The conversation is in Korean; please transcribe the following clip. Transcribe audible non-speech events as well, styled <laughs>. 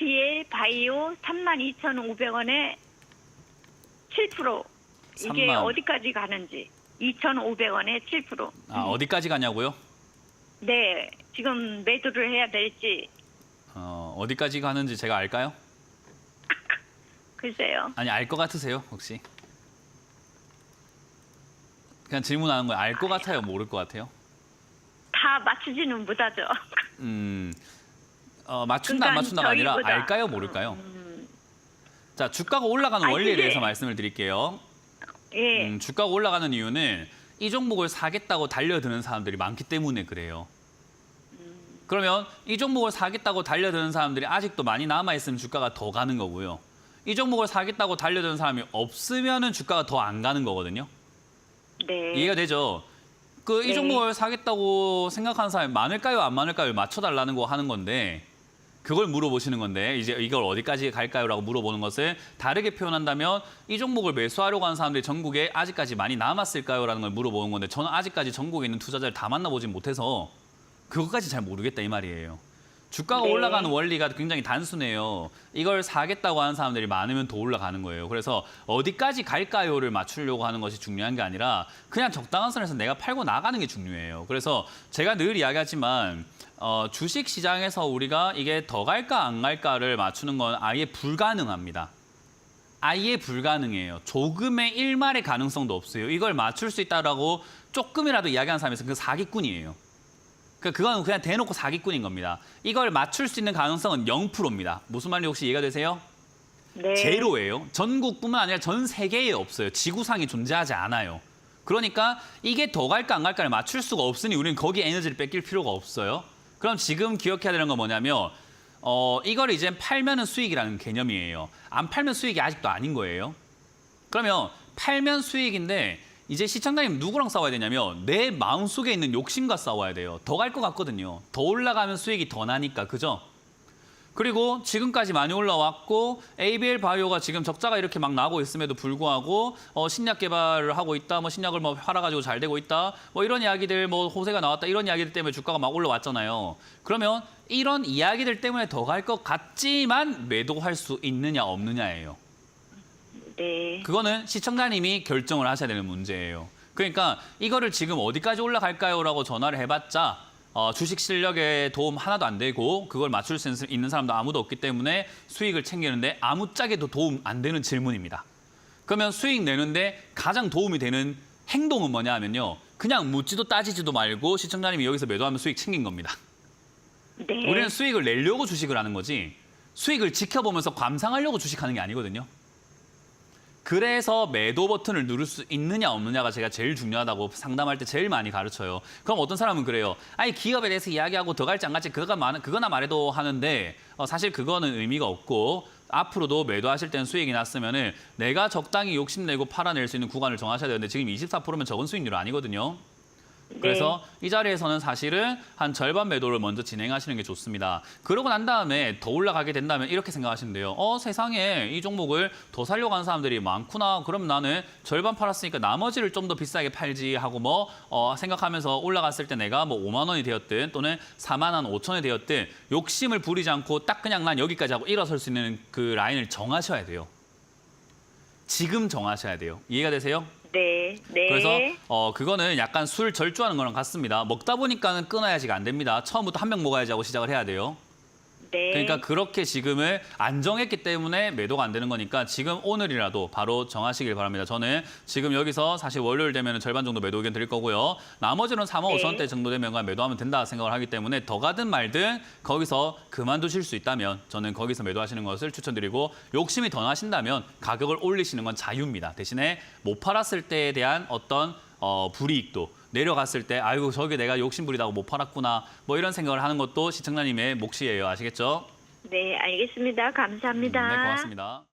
ABL 바이오 32,500원에 7% 이게 3만. 어디까지 가는지 2,500원에 7%. 아, 어디까지 가냐고요? 네, 지금 매도를 해야 될지 어, 어디까지 가는지 제가 알까요? <laughs> 글쎄요. 아니, 알 것 같으세요, 혹시? 그냥 질문하는 거예요. 알 것 같아요, 모를 것 같아요? 다 맞추지는 못하죠. <laughs> 음, 어, 맞춘다 안 그러니까 맞춘다가 아니라 저희보다- 알까요, 모를까요? 음, 자, 주가가 올라가는 아니, 원리에 그게- 대해서 말씀을 드릴게요. 예, 음, 주가가 올라가는 이유는 이 종목을 사겠다고 달려드는 사람들이 많기 때문에 그래요. 그러면 이 종목을 사겠다고 달려드는 사람들이 아직도 많이 남아 있으면 주가가 더 가는 거고요. 이 종목을 사겠다고 달려드는 사람이 없으면은 주가가 더 안 가는 거거든요. 네. 이해가 되죠? 그 이 네. 종목을 사겠다고 생각하는 사람이 많을까요, 안 많을까요? 맞춰달라는 거 하는 건데 그걸 물어보시는 건데 이제 이걸 어디까지 갈까요?라고 물어보는 것을 다르게 표현한다면 이 종목을 매수하려고 하는 사람들이 전국에 아직까지 많이 남았을까요?라는 걸 물어보는 건데 저는 아직까지 전국에 있는 투자자를 다 만나보진 못해서 그것까지 잘 모르겠다 이 말이에요. 주가가 네. 올라가는 원리가 굉장히 단순해요. 이걸 사겠다고 하는 사람들이 많으면 더 올라가는 거예요. 그래서 어디까지 갈까요를 맞추려고 하는 것이 중요한 게 아니라 그냥 적당한 선에서 내가 팔고 나가는 게 중요해요. 그래서 제가 늘 이야기하지만 어, 주식 시장에서 우리가 이게 더 갈까 안 갈까를 맞추는 건 아예 불가능합니다. 아예 불가능해요. 조금의 일말의 가능성도 없어요. 이걸 맞출 수 있다라고 조금이라도 이야기하는 있으면 그 사기꾼이에요. 그 그건 그냥 대놓고 사기꾼인 겁니다. 이걸 맞출 수 있는 가능성은 0%입니다. 무슨 말인지 혹시 이해가 되세요? 네. 제로예요. 전국뿐만 아니라 전 세계에 없어요. 지구상에 존재하지 않아요. 그러니까 이게 더 갈까 안 갈까를 맞출 수가 없으니 우리는 거기에 에너지를 뺏길 필요가 없어요. 그럼 지금 기억해야 되는 건 뭐냐면 어 이걸 이제 팔면은 수익이라는 개념이에요. 안 팔면 수익이 아직도 아닌 거예요. 그러면 팔면 수익인데 이제 시청자님 누구랑 싸워야 되냐면 내 마음속에 있는 욕심과 싸워야 돼요. 더 갈 것 같거든요. 더 올라가면 수익이 더 나니까 그죠? 그리고 지금까지 많이 올라왔고 ABL 바이오가 지금 적자가 이렇게 막 나고 있음에도 불구하고 어, 신약 개발을 하고 있다. 뭐 신약을 뭐 팔아가지고 잘 되고 있다. 뭐 이런 이야기들 뭐 호세가 나왔다. 이런 이야기들 때문에 주가가 막 올라왔잖아요. 그러면 이런 이야기들 때문에 더 갈 것 같지만 매도할 수 있느냐 없느냐예요. 네. 그거는 시청자님이 결정을 하셔야 되는 문제예요. 그러니까 이거를 지금 어디까지 올라갈까요?라고 전화를 해봤자 어, 주식 실력에 도움 하나도 안 되고 그걸 맞출 수 있는 사람도 아무도 없기 때문에 수익을 챙기는데 아무짝에도 도움 안 되는 질문입니다. 그러면 수익 내는데 가장 도움이 되는 행동은 뭐냐 하면요. 그냥 묻지도 따지지도 말고 시청자님이 여기서 매도하면 수익 챙긴 겁니다. 네. 우리는 수익을 내려고 주식을 하는 거지 수익을 지켜보면서 감상하려고 주식하는 게 아니거든요. 그래서 매도 버튼을 누를 수 있느냐 없느냐가 제가 제일 중요하다고 상담할 때 제일 많이 가르쳐요. 그럼 어떤 사람은 그래요. 아니 기업에 대해서 이야기하고 더 갈지 안 갈지 그거가 많 그거나 말해도 하는데 어, 사실 그거는 의미가 없고 앞으로도 매도하실 때는 수익이 났으면은 내가 적당히 욕심내고 팔아낼 수 있는 구간을 정하셔야 되는데 지금 24%면 적은 수익률 아니거든요. 그래서 이 자리에서는 사실은 한 절반 매도를 먼저 진행하시는 게 좋습니다. 그러고 난 다음에 더 올라가게 된다면 이렇게 생각하시면 돼요. 어, 세상에 이 종목을 더 살려고 하는 사람들이 많구나. 그럼 나는 절반 팔았으니까 나머지를 좀 더 비싸게 팔지 하고 뭐 어, 생각하면서 올라갔을 때 내가 뭐 5만 원이 되었든 또는 4만 원 5천 원이 되었든 욕심을 부리지 않고 딱 그냥 난 여기까지 하고 일어설 수 있는 그 라인을 정하셔야 돼요. 지금 정하셔야 돼요. 이해가 되세요? 네. 네. 그래서 어 그거는 약간 술 절주하는 거랑 같습니다. 먹다 보니까는 끊어야지가 안 됩니다. 처음부터 한 병 먹어야지 하고 시작을 해야 돼요. 네. 그러니까 그렇게 지금을 안정했기 때문에 매도가 안 되는 거니까 지금 오늘이라도 바로 정하시길 바랍니다. 저는 지금 여기서 사실 월요일 되면 절반 정도 매도 의견 드릴 거고요. 나머지는 3억 네. 5천 원대 정도 되면 그냥 매도하면 된다 생각을 하기 때문에 더 가든 말든 거기서 그만두실 수 있다면 저는 거기서 매도하시는 것을 추천드리고 욕심이 더 나신다면 가격을 올리시는 건 자유입니다. 대신에 못 팔았을 때에 대한 어떤 어, 불이익도 내려갔을 때 아이고 저게 내가 욕심 부리다고 못 팔았구나 뭐 이런 생각을 하는 것도 시청자님의 몫이에요. 아시겠죠? 네, 알겠습니다. 감사합니다. 네, 고맙습니다.